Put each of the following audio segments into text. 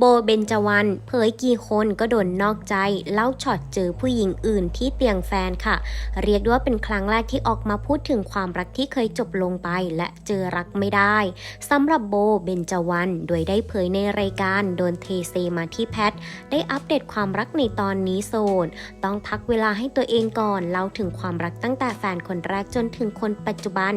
โบเบนจวรรณเผยกี่คนก็โดนนอกใจเล่าช็อตเจอผู้หญิงอื่นที่เตียงแฟนค่ะ เรียกได้ว่าเป็นครั้งแรกที่ออกมาพูดถึงความรักที่เคยจบลงไปและเจอรักไม่ได้สำหรับโบเบนจวรรณโดยได้เผยในรายการโดนเทเซมาที่แพท ได้อัปเดตความรักในตอนนี้โสดต้องพักเวลาให้ตัวเองก่อนเล่าถึงความรักตั้งแต่แฟนคนแรกจนถึงคนปัจจุบัน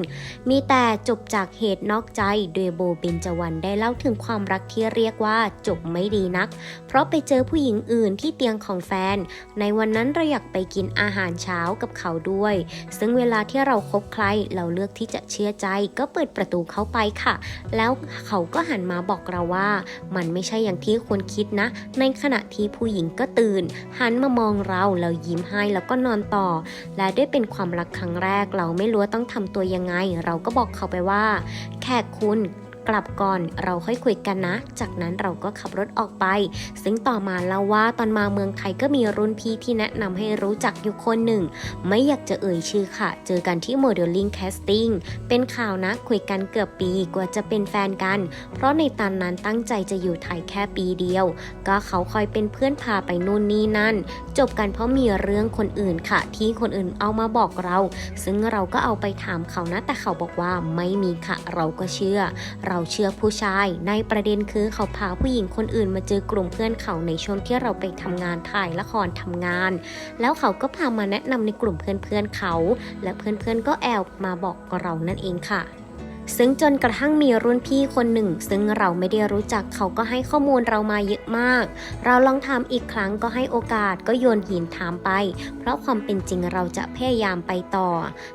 มีแต่จบจากเหตุนอกใจโดยโบเบนจวรรณได้เล่าถึงความรักที่เรียกว่าจบไม่ดีนัก เพราะไปเจอผู้หญิงอื่นที่เตียงของแฟน ในวันนั้นเราอยากไปกินอาหารเช้ากับเขาด้วย ซึ่งเวลาที่เราคบใครเราเลือกที่จะเชื่อใจ ก็เปิดประตูเข้าไปค่ะ แล้วเขาก็หันมาบอกเราว่า มันไม่ใช่อย่างที่คนคิดนะ ในขณะที่ผู้หญิงก็ตื่น หันมามองเราแล้วยิ้มให้แล้วก็นอนต่อ และด้วยเป็นความรักครั้งแรกเราไม่รู้ต้องทำตัวยังไง เราก็บอกเขาไปว่า แค่คุณ กลับก่อนเราค่อยคุยกันนะ จากนั้นเราก็ขับรถออกไป ซึ่งต่อมาเล่าว่าตอนมาเมืองไทยก็มีรุ่นพี่ที่แนะนำให้รู้จักอยู่คนหนึ่ง ไม่อยากจะเอ่ยชื่อค่ะ เจอกันที่โมเดลลิ่งแคสติ้งเป็นข่าวนะคุยกันเกือบปีกว่าจะเป็นแฟนกัน เพราะในตอนนั้นตั้งใจจะอยู่ไทยแค่ปีเดียว ก็เขาคอยเป็นเพื่อนพาไปนู่นนี่นั่น จบกันเพราะมีเรื่องคนอื่นค่ะ ที่คนอื่นเอามาบอกเรา ซึ่งเราก็เอาไปถามเขานะแต่เขาบอกว่าไม่มีค่ะ เราก็เชื่อเราเชื่อผู้ชาย ในประเด็นคือเขาพาผู้หญิงคนอื่นมาเจอกลุ่มเพื่อนเขาในช่วงที่เราไปทำงานถ่ายละครทำงาน แล้วเขาก็พามาแนะนำในกลุ่มเพื่อนๆเขา และเพื่อนๆก็แอบมาบอกเรานั่นเองค่ะ ซึ่งจนกระทั่งมีรุ่นพี่คนหนึ่ง ซึ่งเราไม่ได้รู้จักเขาก็ให้ข้อมูลเรามาเยอะมาก เราลองทำอีกครั้งก็ให้โอกาสก็โยนหินถามไป เพราะความเป็นจริงเราจะพยายามไปต่อ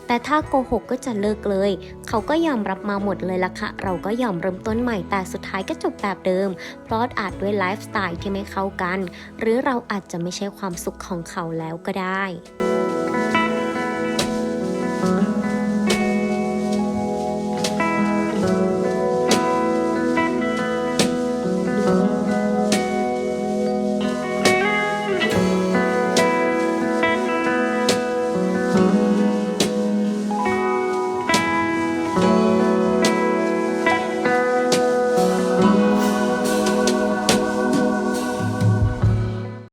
แต่ถ้าโกหกก็จะเลิกเลย เขาก็ยอมรับมาหมดเลยละค่ะ เราก็ยอมเริ่มต้นใหม่แต่สุดท้ายก็จบแบบเดิม เพราะอาจด้วยไลฟ์สไตล์ที่ไม่เข้ากัน หรือเราอาจจะไม่ใช่ความสุขของเขาแล้วก็ได้